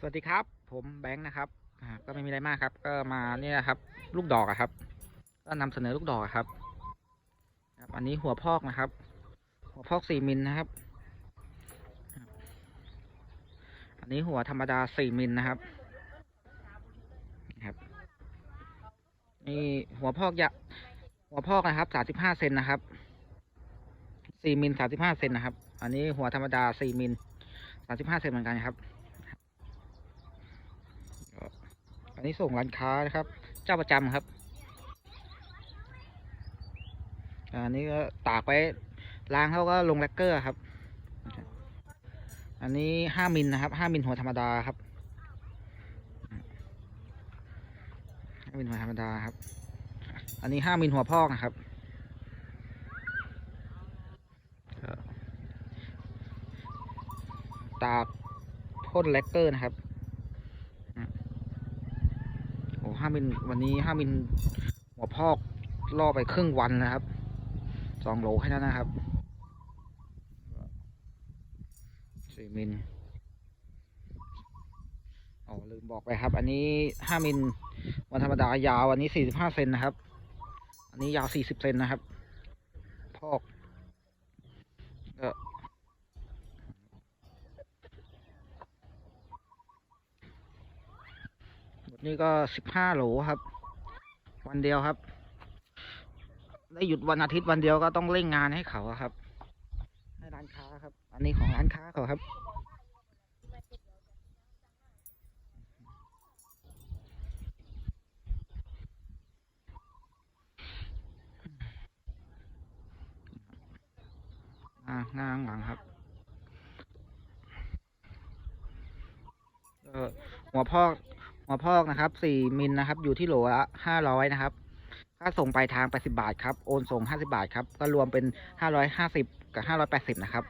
สวัสดีครับ ผมแบงค์นะครับก็ไม่มีอะไรมากครับ ก็มาเนี่ยครับ ลูกดอกอะครับ ก็นำเสนอลูกดอกครับครับ อันนี้หัวพอกนะครับ หัวพอกสี่มิลนะครับ อันนี้หัวธรรมดาสี่มิลนะครับนะครับนี่หัวพอกยะหัวพอกนะครับสามสิบห้าเซนนะครับสี่มิลสามสิบห้าเซนนะครับ อันนี้หัวธรรมดาสี่มิลสามสิบห้าเซนเหมือนกันครับ อันนี้ส่งร้านค้านะครับ เจ้าประจำครับ อันนี้ก็ตากไว้ล้างเขาก็ลงแลกเกอร์ครับ อันนี้ห้ามิลนะครับห้ามิลหัวธรรมดาครับห้ามิลหัวธรรมดาครับ อันนี้ห้ามิลหัวพอกนะครับตากพ่นแลกเกอร์นะครับ โอ้ ห้ามิลวันนี้ห้ามิลหัวพอกล่อไปครึ่งวันนะครับสองโหลแค่นั้นนะครับสี่มิลอ๋อลืมบอกไปครับ อันนี้ห้ามิลวันธรรมดายาว อันนี้สี่สิบห้าเซนนะครับ อันนี้ยาวสี่สิบเซนนะครับ พอกก็หมด นี้ก็สิบห้าโหลครับ วันเดียวครับ ได้หยุดวันอาทิตย์วันเดียวก็ต้องเร่งงานให้เขาครับ ให้ร้านค้าครับ อันนี้ของร้านค้าเขาครับ อ่าหน้าข้างหลังครับหัวพอก หัวพอกนะครับสี่มิลนะครับ อยู่ที่โหลละห้าร้อยนะครับ ค่าส่งปลายทางแปดสิบาทครับ โอนส่งห้าสิบาทครับ ก็รวมเป็นห้าร้อยห้าสิบกับห้าร้อยแปดสิบนะครับ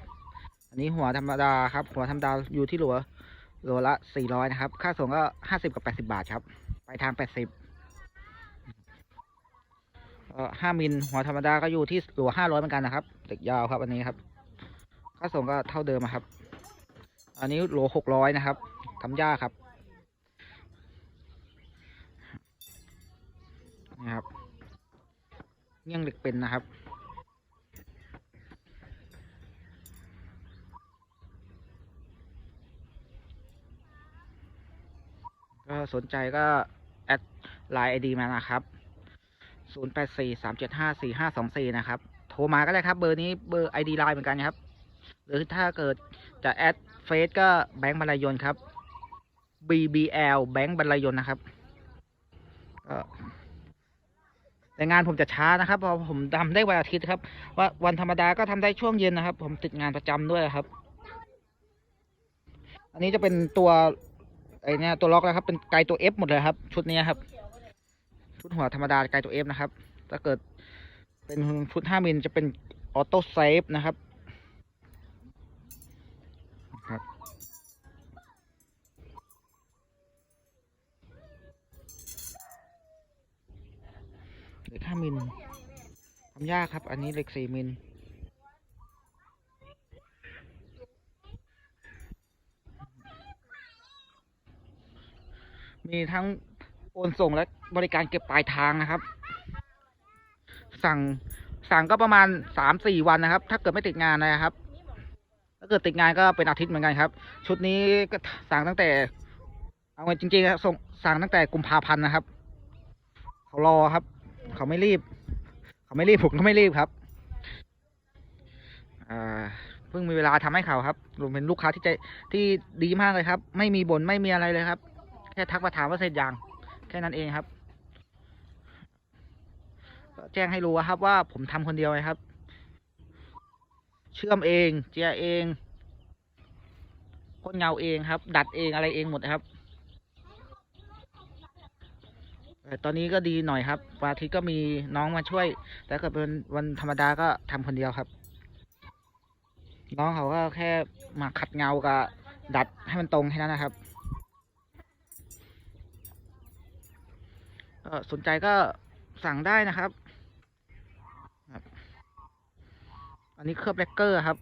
อันนี้หัวธรรมดาครับ หัวธรรมดาอยู่ที่โหลโหลละสี่ร้อยนะครับ ค่าส่งก็ห้าสิบกับแปดสิบาทครับ ปลายทางแปดสิบเอ่อห้ามิลหัวธรรมดาก็อยู่ที่โหลห้าร้อยเหมือนกันนะครับเด็กยาวครับอันนี้ครับ ค่าส่งก็เท่าเดิมครับ อันนี้โหลหกร้อยนะครับทำยากครับ นี่ครับเงี้ยงเหล็กเป็นนะครับ ก็สนใจก็ แอดไลน์ไอดีมานะครับ 0 8 4 3 7 5 4 5 2 4 นะครับ โทรมาก็ได้ครับ เบอร์นี้เบอร์ไอดีไลน์เหมือนกันครับ หรือถ้าเกิดจะแอดเฟซก็แบงค์บรรยนครับ BBL แบงค์บรรยนนะครับก็ แต่งานผมจะช้านะครับเพราะผมทำได้วันอาทิตย์ครับ ว่าวันธรรมดาก็ทำได้ช่วงเย็นนะครับ ผมติดงานประจำด้วยครับ อันนี้จะเป็นตัวไอเนี่ยตัวล็อกแล้วครับ เป็นไกลตัว F หมดเลยครับ ชุดนี้ครับ ชุดหัวธรรมดาไกลตัว F นะครับถ้าเกิดเป็นชุด5มิลจะเป็นออโต้เซฟนะครับ เหล็กห้ามิลทำยากครับ อันนี้เหล็กสี่มิลมีทั้งโอนส่งและบริการเก็บปลายทางนะครับ สั่งสั่งก็ประมาณสามสี่วันนะครับ ถ้าเกิดไม่ติดงานนะครับ ถ้าเกิดติดงานก็เป็นอาทิตย์เหมือนกันครับ ชุดนี้ก็สั่งตั้งแต่ เอาจริงๆส่งสั่งตั้งแต่กุมภาพันธ์นะครับ เขารอครับ เขาไม่รีบ เขาไม่รีบผมก็ไม่รีบครับอ่าเพิ่งมีเวลาทำให้เขาครับรวมเป็นลูกค้าที่ใจที่ดีมากเลยครับ ไม่มีบ่นไม่มีอะไรเลยครับ แค่ทักมาถามว่าเสร็จยังแค่นั้นเองครับแจ้งให้รู้ครับว่าผมทำคนเดียวนะครับ เชื่อมเอง เจียเองพ่นเงาเองครับ ดัดเองอะไรเองหมดครับแตอนนี้ก็ดีหน่อยครับวันอาทิตย์ก็มีน้องมาช่วย แต่เกิดเป็นวันธรรมดาก็ทำคนเดียวครับ น้องเขาก็แค่มาขัดเงากับดัดให้มันตรงแค่นั้นนะครับสนใจก็สั่งได้นะครับอันนี้เคลือบแลกเกอร์ครับ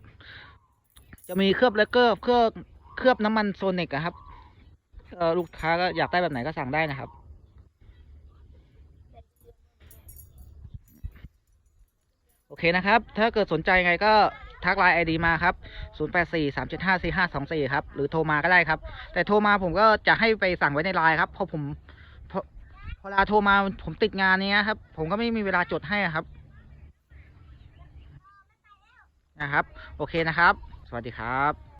จะมีเคลือบแลกเกอร์เคลือบเคลือบน้ำมันโซนิกครับลูกค้าก็อยากได้แบบไหนก็สั่งได้นะครับ โอเคนะครับ ถ้าเกิดสนใจไงก็ทักไลน์ไอดีมาครับ 0 8 4 3 7 5 4 5 2 4 ครับ หรือโทรมาก็ได้ครับ แต่โทรมาผมก็จะให้ไปสั่งไว้ในไลน์ครับ เพราะผมพอเวลาโทรมาผมติดงานเนี้ยครับ ผมก็ไม่มีเวลาจดให้ครับ นะครับ โอเคนะครับ สวัสดีครับ